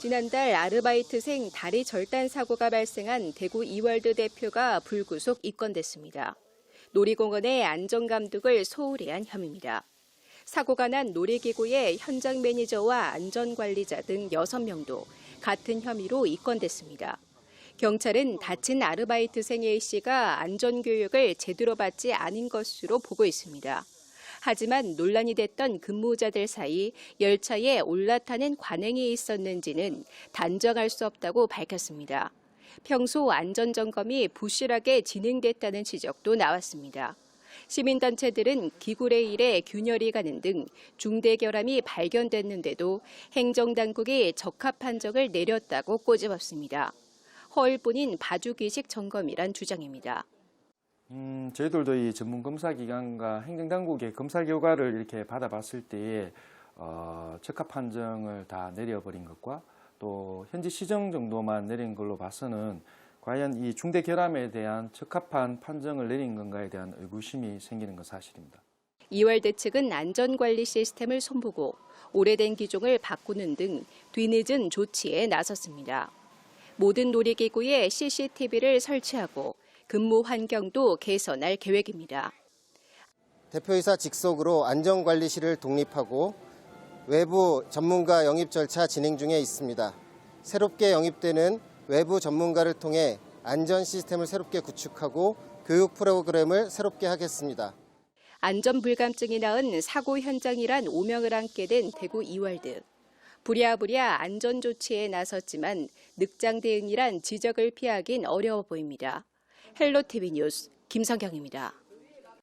지난달 아르바이트생 다리 절단 사고가 발생한 대구 이월드 대표가 불구속 입건됐습니다. 놀이공원의 안전감독을 소홀히 한 혐의입니다. 사고가 난 놀이기구의 현장 매니저와 안전관리자 등 6명도 같은 혐의로 입건됐습니다. 경찰은 다친 아르바이트생 A씨가 안전교육을 제대로 받지 않은 것으로 보고 있습니다. 하지만 논란이 됐던 근무자들 사이 열차에 올라타는 관행이 있었는지는 단정할 수 없다고 밝혔습니다. 평소 안전점검이 부실하게 진행됐다는 지적도 나왔습니다. 시민단체들은 기구레 일에 균열이 가는 등 중대 결함이 발견됐는데도 행정당국이 적합 판정을 내렸다고 꼬집었습니다. 허일뿐인 봐주기식 점검이란 주장입니다. 음, 저희들도 이 전문 검사 기관과 행정당국의 검사 결과를 이렇게 받아봤을 때에 어, 적합 판정을 다 내려버린 것과 또 현지 시정 정도만 내린 걸로 봐서는 과연 이 중대 결함에 대한 적합한 판정을 내린 건가에 대한 의구심이 생기는 건 사실입니다. 이월드 측은 안전관리 시스템을 손보고 오래된 기종을 바꾸는 등 뒤늦은 조치에 나섰습니다. 모든 놀이기구에 CCTV를 설치하고 근무 환경도 개선할 계획입니다. 대표이사 직속으로 안전관리실을 독립하고 외부 전문가 영입 절차 진행 중에 있습니다. 새롭게 영입되는 외부 전문가를 통해 안전 시스템을 새롭게 구축하고 교육 프로그램을 새롭게 하겠습니다. 안전불감증이 낳은 사고 현장이란 오명을 안게 된 대구 이월드. 부랴부랴 안전조치에 나섰지만 늑장 대응이란 지적을 피하긴 어려워 보입니다. 헬로티비 뉴스 김성경입니다.